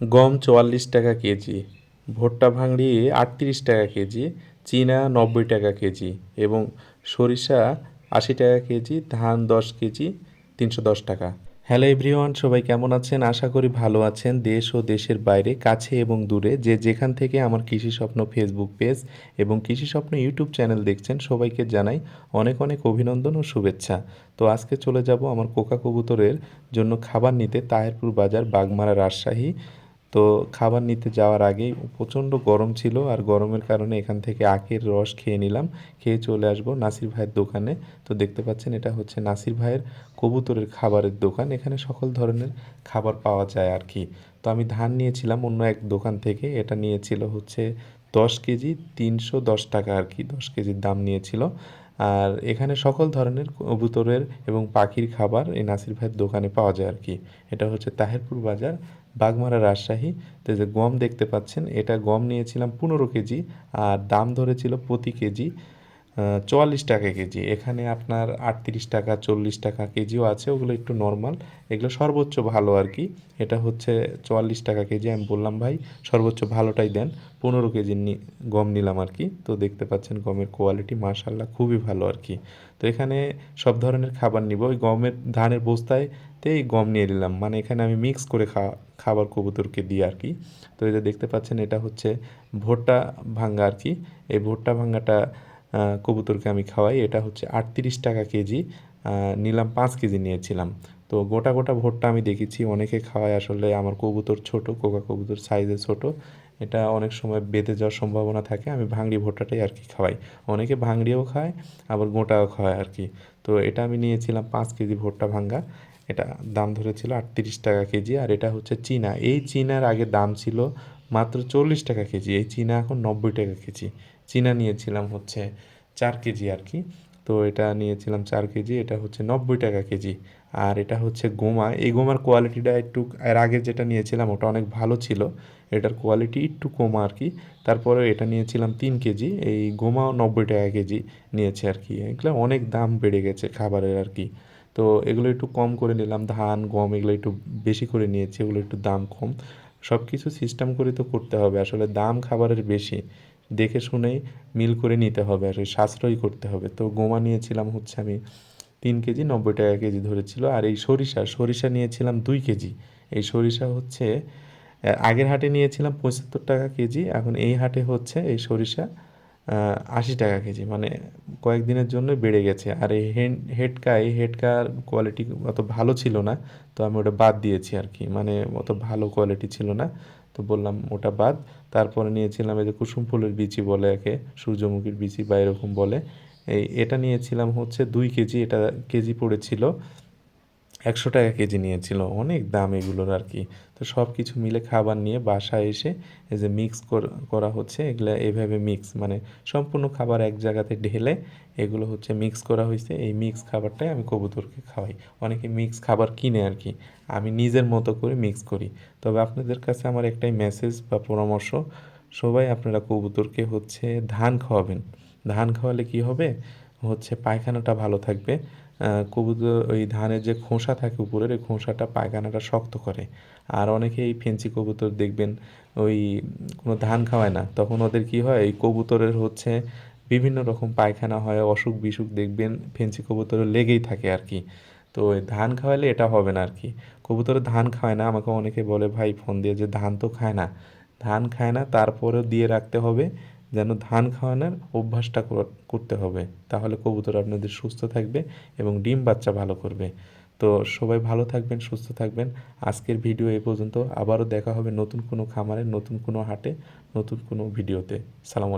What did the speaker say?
গম চুয়াল্লিশ টাকা কেজি, ভুট্টা ভাঙড়ি আটত্রিশ টাকা কেজি, চীনা নব্বই টাকা কেজি এবং সরিষা আশি টাকা কেজি, ধান দশ কেজি, তিনশো দশ টাকা। হ্যালো এভরিওয়ান, সবাই কেমন আছেন? আশা করি ভালো আছেন। দেশ ও দেশের বাইরে, কাছে এবং দূরে যে যেখান থেকে আমার কৃষি স্বপ্ন ফেসবুক পেজ এবং কৃষি স্বপ্ন ইউটিউব চ্যানেল দেখছেন, সবাইকে জানাই অনেক অনেক অভিনন্দন ও শুভেচ্ছা। তো আজকে চলে যাব আমার কোকা কবুতরের জন্য খাবার নিতে তাহেরপুর বাজার, বাগমারা রাজশাহী। তো খাবার নিতে যাওয়ার আগেই প্রচণ্ড গরম ছিল আর গরমের কারণে এখান থেকে আখের রস খেয়ে নিলাম, খেয়ে চলে আসব নাসির ভাইয়ের দোকানে। তো দেখতে পাচ্ছেন এটা হচ্ছে নাসির ভাইয়ের কবুতরের খাবারের দোকান। এখানে সকল ধরনের খাবার পাওয়া যায় আর কি। তো আমি ধান নিয়েছিলাম অন্য এক দোকান থেকে। এটা নিয়েছিল হচ্ছে দশ কেজি, তিনশো দশ টাকা আর কি দশ কেজির দাম নিয়েছিল। আর এখানে সকল ধরনের কবুতরের এবং পাখির খাবার এই নাসির ভাইয়ের দোকানে পাওয়া যায় আর কি। এটা হচ্ছে তাহেরপুর বাজার, বাগমারা রাজশাহী। তো যে গম দেখতে পাচ্ছেন, এটা গম নিয়েছিলাম পনেরো কেজি আর দাম ধরেছিল প্রতি কেজি। চুয়াল্লিশ টাকা কেজি। এখানে আপনার আটত্রিশ টাকা, চল্লিশ টাকা কেজিও আছে, ওগুলো একটু নর্মাল এগুলো সর্বোচ্চ ভালো আর কি। এটা হচ্ছে চুয়াল্লিশ টাকা কেজি, আমি বললাম ভাই, সর্বোচ্চ ভালোটাই দেন। পনেরো কেজি গম নিলাম আর কি। তো দেখতে পাচ্ছেন গমের কোয়ালিটি মার্শাল্লাহ খুবই ভালো আর কি। তো এখানে সব ধরনের খাবার নিব। ওই গমের ধানের বস্তায়তেই গম নিয়ে নিলাম। মানে এখানে আমি মিক্স করে খাওয়া খাবার কবুতরকে দিই আর কি। তো এটা দেখতে পাচ্ছেন, এটা হচ্ছে ভুট্টা ভাঙ্গা আর কি। এই ভুট্টা ভাঙ্গাটা কবুতরকে আমি খাওয়াই। এটা হচ্ছে আটত্রিশ টাকা কেজি। নিলাম পাঁচ কেজি নিয়েছিলাম। তো গোটা গোটা ভোটটা আমি দেখেছি। অনেকে খাওয়ায় আসলে আমার কবুতর ছোট, কোকা কবুতর সাইজে ছোট। এটা অনেক সময় বেঁধে যাওয়ার সম্ভাবনা থাকে। আমি ভাঙড়ি ভোট্টাটাই আর কি খাওয়াই। অনেকে ভাঙড়িও খায়, আবার গোটাও খাওয়ায় আর কি। তো এটা আমি নিয়েছিলাম পাঁচ কেজি ভোট্টা ভাঙ্গা। এটা দাম ধরেছিল আটত্রিশ টাকা কেজি। আর এটা হচ্ছে চীনা। এই চীনার আগে দাম ছিল মাত্র চল্লিশ টাকা কেজি, এই চীনা এখন নব্বই টাকা কেজি। চীনা নিয়েছিলাম হচ্ছে চার কেজি আর কি। তো এটা নিয়েছিলাম চার কেজি, এটা হচ্ছে নব্বই টাকা কেজি। আর এটা হচ্ছে গোমা। এই গোমার কোয়ালিটিটা একটু, এর আগে যেটা নিয়েছিলাম ওটা অনেক ভালো ছিল। এটার কোয়ালিটি একটু কমা আর কি। তারপরে এটা নিয়েছিলাম তিন কেজি, এই গোমাও নব্বই টাকা কেজি নিয়েছে আর কি। এগুলো অনেক দাম বেড়ে গেছে খাবারের আর কি। তো এগুলো একটু কম করে নিলাম, ধান, গম এগুলো একটু বেশি করে নিয়েছি, এগুলো একটু দাম কম। সব কিছু সিস্টেম করে তো করতে হবে। আসলে দাম খাবারের বেশি। দেখে শুনেই মিল করে নিতে হবে। আর সাশ্রয় করতে হবে। তো গোমা নিয়েছিলাম হচ্ছে আমি তিন কেজি, নব্বই টাকা কেজি ধরেছিল। আর এই সরিষা সরিষা নিয়েছিলাম দুই কেজি। এই সরিষা হচ্ছে আগের হাটে নিয়েছিলাম পঁচাত্তর টাকা কেজি। এখন এই হাটে হচ্ছে এই সরিষা আশি টাকা কেজি মানে কয়েকদিনের জন্য বেড়ে গেছে। আর এই হেডকা, এই হেডকার কোয়ালিটি অত ভালো ছিল না, তো আমি ওটা বাদ দিয়েছি আর কি। মানে অত ভালো কোয়ালিটি ছিল না, তো বললাম ওটা বাদ। তারপরে নিয়েছিলাম এই যে কুসুম ফুলের বিচি বলে একে, সূর্যমুখীর বিচি বা এরকম বলে। এই, এটা নিয়েছিলাম হচ্ছে দুই কেজি, এটা কেজি পড়েছিল। একশো টাকা কেজি নিয়েছিল, অনেক দাম এগুলোর আর কি। তো সব কিছু মিলে খাবার নিয়ে বাসায় এসে এই যে মিক্স করা হচ্ছে, এগুলো এভাবে মিক্স মানে সম্পূর্ণ খাবার এক জায়গাতে ঢেলে এগুলো হচ্ছে মিক্স করা হয়েছে। এই মিক্স খাবারটাই আমি কবুতরকে খাওয়াই। অনেকে মিক্স খাবার কিনে আর কি। আমি নিজের মতো করে মিক্স করি। তবে আপনাদের কাছে আমার একটাই মেসেজ বা পরামর্শ, সবাই আপনারা কবুতরকে হচ্ছে ধান খাওয়াবেন। ধান খাওয়ালে কি হবে? হচ্ছে পায়খানাটা ভালো থাকবে। কবুতর ওই ধানের যে খোসা থাকে উপরের, ওই খোসাটা পায়খানাটা শক্ত করে। আর অনেকে এই ফেন্সি কবুতর দেখবেন, ওই কোনো ধান খাওয়ায় না। তখন ওদের কি হয়, এই কবুতরের হচ্ছে বিভিন্ন রকম পায়খানা হয়, অসুখ বিসুখ দেখবেন, ফেন্সি কবুতরের লেগেই থাকে আর কি। তো ধান খাওয়ালে এটা হবে না আর কি। কবুতরে ধান খায় না, আমাকে অনেকে বলে, ভাই, ফোন দিয়ে যে ধান তো খায় না। ধান খায় না, তারপরেও দিয়ে রাখতে হবে। যেন ধান খাওয়ানোর অভ্যাসটা করতে হবে। তাহলে কবুতর আপনাদের সুস্থ থাকবে এবং ডিম বাচ্চা ভালো করবে। তো সবাই ভালো থাকবেন, সুস্থ থাকবেন। আজকের ভিডিও এ পর্যন্ত। আবারও দেখা হবে নতুন কোনো খামারে, নতুন কোনো হাটে, নতুন কোনো ভিডিওতে। সালাম